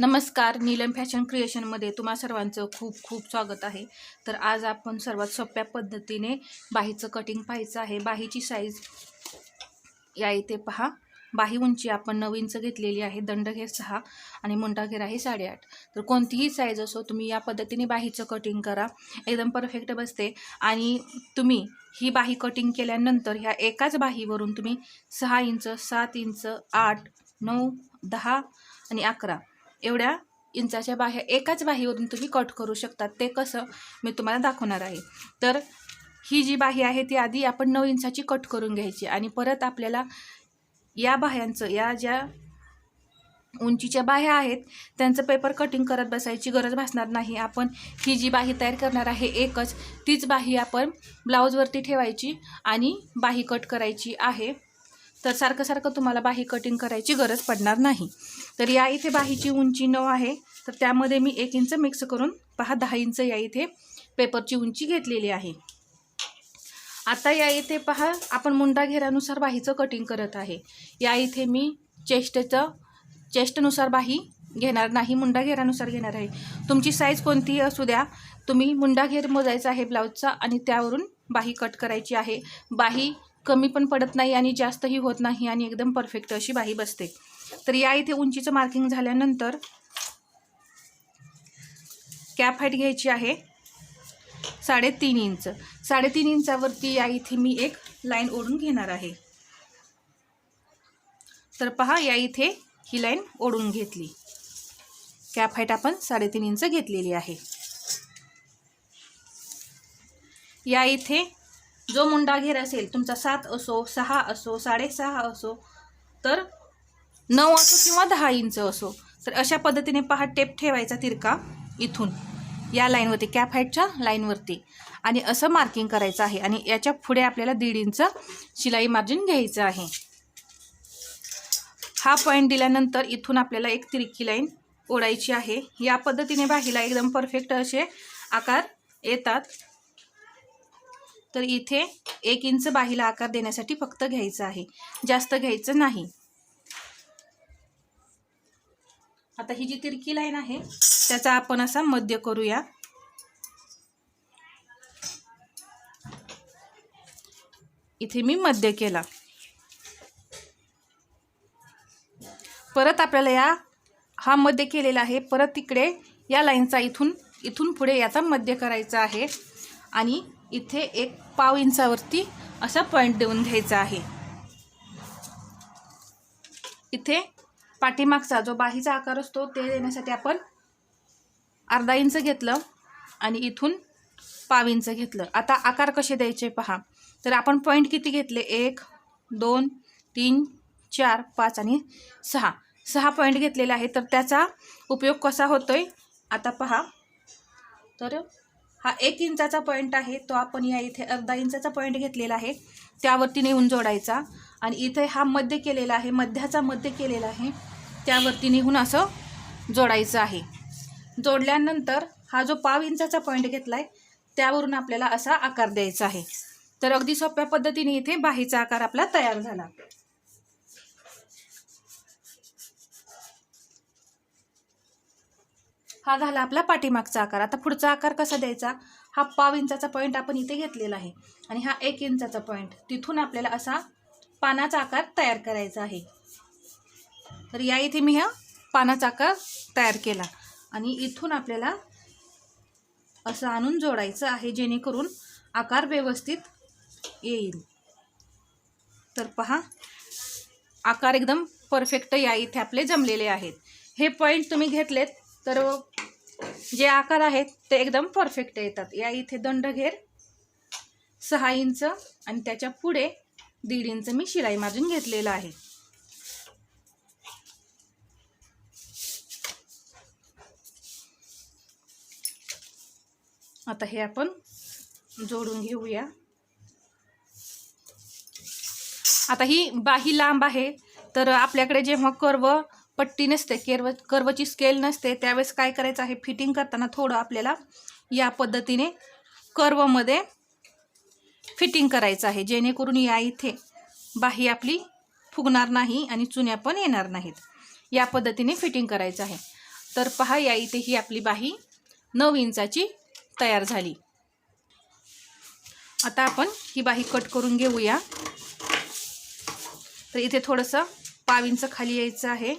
नमस्कार नीलम फॅशन क्रिएशनमध्ये तुम्हा सर्वांचं खूप खूप स्वागत आहे. तर आज आपण सर्वात सोप्या पद्धतीने बाहीचं कटिंग पाहायचं आहे. बाहीची साईज या इथे पहा. बाही उंची आपण नऊ इंच घेतलेली आहे. दंडघेर सहा आणि मुंडाघेर आहे साडेआठ. तर कोणतीही साईज असो तुम्ही या पद्धतीने बाहीचं कटिंग करा. एकदम परफेक्ट बसते. आणि तुम्ही ही बाही कटिंग केल्यानंतर ह्या एकाच बाहीवरून तुम्ही सहा इंच सात इंच आठ नऊ दहा आणि अकरा एवढ्या इंचाच्या बाह्या एकाच बाहीवरून तुम्ही कट करू शकतात. ते कसं मी तुम्हाला दाखवणार आहे. तर ही जी बाही आहे ती आधी आपण नऊ इंचाची कट करून घ्यायची आणि परत आपल्याला या बाह्यांचं या ज्या उंचीच्या बाह्या आहेत त्यांचं पेपर कटिंग करत बसायची गरज भासणार नाही. आपण ही जी बाही तयार करणार आहे एकच तीच बाही आपण ब्लाऊजवरती ठेवायची आणि बाही कट करायची आहे. तर सारखं सारखं तुम्हाला बाही कटिंग करायची गरज पडणार नाही. तर या इथे बाहीची उंची नऊ आहे. तर त्यामध्ये मी एक इंच मिक्स करून पहा दहा इंच या इथे पेपरची उंची घेतलेली आहे. आता या इथे पहा आपण मुंडा घेरानुसार बाहीचं कटिंग करत आहे. या इथे मी चेस्टचं चेस्टनुसार बाही घेणार नाही मुंडा घेरानुसार घेणार आहे. तुमची साईज कोणतीही असू द्या तुम्ही मुंडा घेर मोजायचा आहे ब्लाऊजचा आणि त्यावरून बाही कट करायची आहे. बाही कमी पण पडत नाही आणि जास्तही होत नाही आणि एकदम परफेक्ट अशी बाही बसते. तर या इथे उंचीचं मार्किंग झाल्यानंतर कॅप हाईट घ्यायची आहे साडेतीन इंच. साडेतीन इंचावरती या इथे मी एक लाईन ओढून घेणार आहे. तर पहा या इथे ही लाईन ओढून घेतली. कॅप हाईट आपण साडेतीन इंच घेतलेली आहे. या इथे जो मुंडा घेर असेल तुमचा सात असो सहा असो साडेसहा असो तर नऊ असो किंवा दहा इंच असो तर अशा पद्धतीने पहा टेप ठेवायचा तिरका इथून या लाईनवरती कॅप हाईटच्या लाईनवरती. आणि असं मार्किंग करायचं आहे. आणि याच्यापुढे आपल्याला दीड इंच शिलाई मार्जिन घ्यायचं आहे. हा पॉईंट दिल्यानंतर इथून आपल्याला एक तिरकी लाईन ओढायची आहे. या पद्धतीने बाहीला एकदम परफेक्ट असे आकार येतात. तर इथे एक इंच बाहीला आकार देण्यासाठी फक्त घ्यायचं आहे. जास्त घ्यायचं नाही. आता ही जी तिरकी लाईन आहे त्याचा आपण असा मध्य करूया. इथे मी मध्य केला. परत आपल्याला या हा मध्य केलेला आहे. परत तिकडे या लाईनचा इथून इथून पुढे याचा मध्य करायचा आहे. आणि इथे एक पाव इंचावरती असा पॉईंट देऊन घ्यायचा आहे. इथे पाठीमागचा जो बाहीचा आकार असतो ते देण्यासाठी आपण अर्धा इंच घेतलं आणि इथून पाव इंच घेतलं. आता आकार कसे द्यायचे पहा. तर आपण पॉईंट किती घेतले? एक दोन तीन चार पाच आणि सहा. सहा पॉईंट घेतलेले आहे तर त्याचा उपयोग कसा होतोय? आता पहा. तर हा एक इंचाचा पॉईंट आहे तो आपण या इथे अर्धा इंचाचा पॉईंट घेतलेला आहे. त्यावरती नेऊन जोडायचा. आणि इथे हा मध्य केलेला आहे मध्याचा मध्य केलेला आहे त्यावरती निघून असं जोडायचं आहे. जोडल्यानंतर हा जो पाव इंचाचा पॉईंट घेतला आहे त्यावरून आपल्याला असा आकार द्यायचा आहे. तर अगदी सोप्या पद्धतीने इथे बाहीचा आकार आपला तयार झाला. हा झाला आपला पाठीमागचा आकार. आता पुढचा आकार कसा द्यायचा? हा पाव इंचाचा पॉईंट आपण इथे घेतलेला आहे. आणि हा एक इंचाचा पॉईंट तिथून आपल्याला असा पानाचा आकार तयार करायचा आहे. तर या इथे मी हा पानाचा आकार तयार केला. आणि इथून आपल्याला असं आणून जोडायचं आहे जेणेकरून आकार व्यवस्थित येईल. तर पहा आकार एकदम परफेक्ट या इथे आपले जमलेले आहेत. हे पॉईंट तुम्ही घेतलेत तर जे आकार आहेत ते एकदम परफेक्ट येतात. या इथे दंडघेर सहा इंच आणि त्याच्या पुढे दीड इंच मी शिलाई मार्जिन घेतलेलं आहे. आता हे आपण जोडून घेऊया. आता ही बाही लांब आहे तर आपल्याकडे जेव्हा कर्व पट्टी नसते केरव कर्वची स्केल नसते त्यावेळेस काय करायचं आहे? फिटिंग करताना थोडं आपल्याला या पद्धतीने कर्वमध्ये फिटिंग करायचं आहे. जेणेकरून या इथे बाही आपली फुगणार नाही आणि चुन्या पण येणार नाहीत. या पद्धतीने फिटिंग करायचं आहे. तर पहा या इथे ही आपली बाही नऊ इंचाची तयार झाली. आता आपण ही बाही कट करून घेऊया. तर इथे थोडंसं पाव इंच खाली यायचं आहे.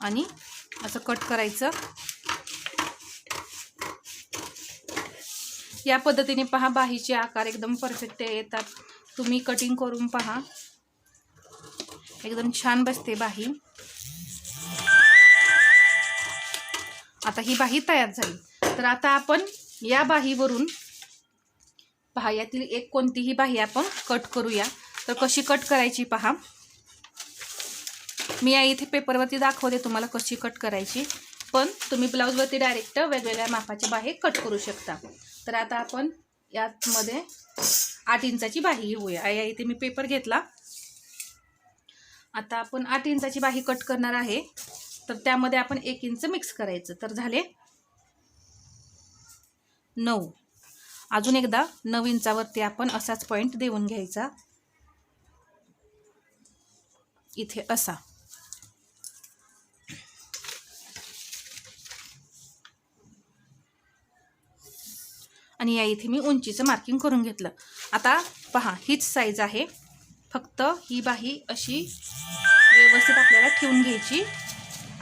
आणि असं कट करायचं. या पद्धतीने पहा बाहीचे आकार एकदम परफेक्ट येतात. तुम्ही कटिंग करून पहा. एकदम छान बसते बाही. आता ही बाही तयार झाली. तर आता आपण या बाहीवरून पहा यातील एक कोणतीही बाही आपण कट करूया. तर कशी कट करायची पहा. मी या इथे पेपरवरती दाखवते तुम्हाला कशी कट करायची. पण तुम्ही ब्लाऊजवरती डायरेक्ट वेगवेगळ्या मापाच्या बाहे कट करू शकता. तर आता आपण यातमध्ये आठ इंचाची बाही घेऊया. या इथे मी पेपर घेतला. आता आपण आठ इंचाची बाही कट करणार आहे. तर त्यामध्ये आपण एक इंच मिक्स करायचं. तर झाले नऊ. अजून एकदा नऊ इंचावरती आपण असाच पॉईंट देऊन घ्यायचा. इथे असा. आणि या इथे मी उंचीचं मार्किंग करून घेतलं. आता पहा हीच साईज आहे. फक्त ही बाही अशी व्यवस्थित आपल्याला ठेवून घ्यायची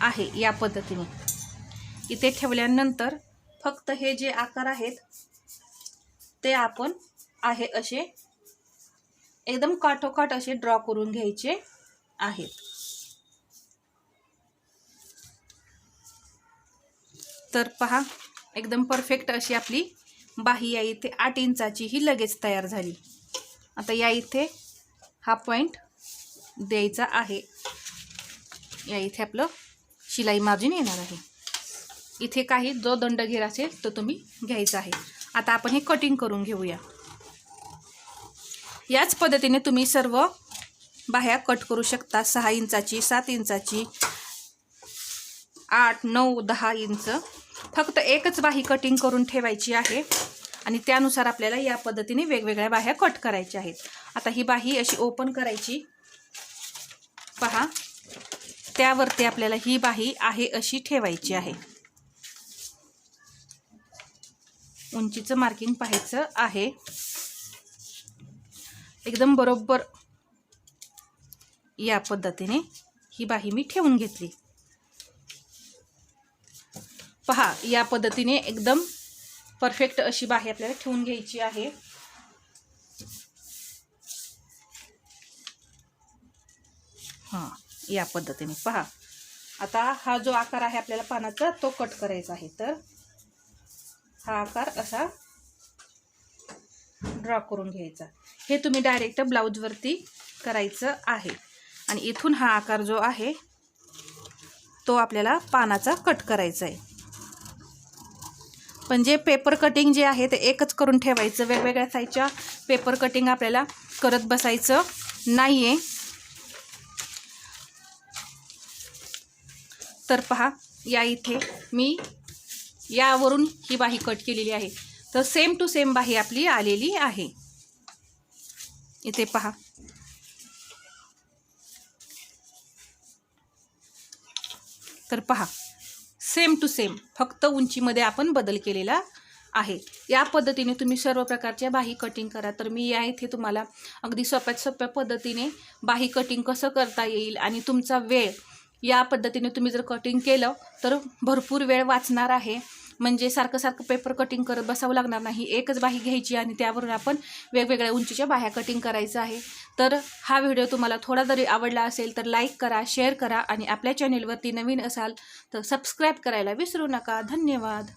आहे या पद्धतीने. इथे ठेवल्यानंतर फक्त हे जे आकार आहेत ते आपण आहे असे एकदम काठोकाठ असे ड्रॉ करून घ्यायचे आहेत. तर पहा एकदम परफेक्ट अशी आपली बाही या इथे आठ इंचाची ही लगेच तयार झाली. आता या इथे हा पॉईंट द्यायचा आहे. या इथे आपलं शिलाई मार्जिन येणार आहे. इथे काही जो दंड घेर असेल तो तुम्ही घ्यायचा आहे. आता आपण हे कटिंग करून घेऊया. याच पद्धतीने तुम्ही सर्व बाह्या कट करू शकता. सहा इंचाची सात इंचाची आठ नऊ दहा इंच. फक्त एकच बाही कटिंग करून ठेवायची आहे. आणि त्यानुसार आपल्याला या पद्धतीने वेगवेगळ्या बाह्या कट करायच्या आहेत. आता ही बाही अशी ओपन करायची. पहा. त्यावरती आपल्याला ही बाही आहे अशी ठेवायची आहे. उंचीचं मार्किंग पाहायचं आहे. एकदम बरोबर या पद्धतीने ही बाही मी ठेवून घेतली. पहा या पद्धतीने एकदम परफेक्ट अशी बाही आपल्याला ठेवून घ्यायची आहे. हां या पद्धतीने. पहा आता हा जो आकार आहे आपल्याला पानाचा तो कट करायचा आहे. तर हा आकार असा ड्रॉ करून घ्यायचा. हे तुम्ही डायरेक्ट ब्लाऊजवरती करायचं आहे. आणि इथून हा आकार जो आहे तो आपल्याला पानाचा कट करायचा आहे. पण जे पेपर कटिंग जे आहे ते एकच करून ठेवायचं. वेगवेगळ्या साईजच्या पेपर कटिंग आपल्याला करत बसायचं नाही आहे तर पहा या इथे मी यावरून ही बाही कट केलेली आहे. तर सेम टू सेम बाही आपली आलेली आहे. इथे पहा. तर पहा. सेम टू सेम फक्त उंचीमध्ये आपण बदल केलेला आहे. या पद्धतीने तुम्ही सर्व प्रकारच्या बाही कटिंग करा. तर मी या इथे तुम्हाला अगदी सोप्यात सोप्या पद्धतीने बाही कटिंग कसं करता येईल आणि तुमचा वेळ या पद्धतीने तुम्ही जर कटिंग केलं तर भरपूर वेळ वाचणार आहे. म्हणजे सारखं सारखं पेपर कटिंग करत बसावं लागणार नाही. एकच बाही घ्यायची आणि त्यावरून आपण वेगवेगळ्या उंचीच्या बाह्या कटिंग करायचं आहे. तर हा व्हिडिओ तुम्हाला थोडा जरी आवडला असेल तर लाईक करा शेअर करा आणि आपल्या चॅनेलवरती नवीन असाल तर सबस्क्राईब करायला विसरू नका. धन्यवाद.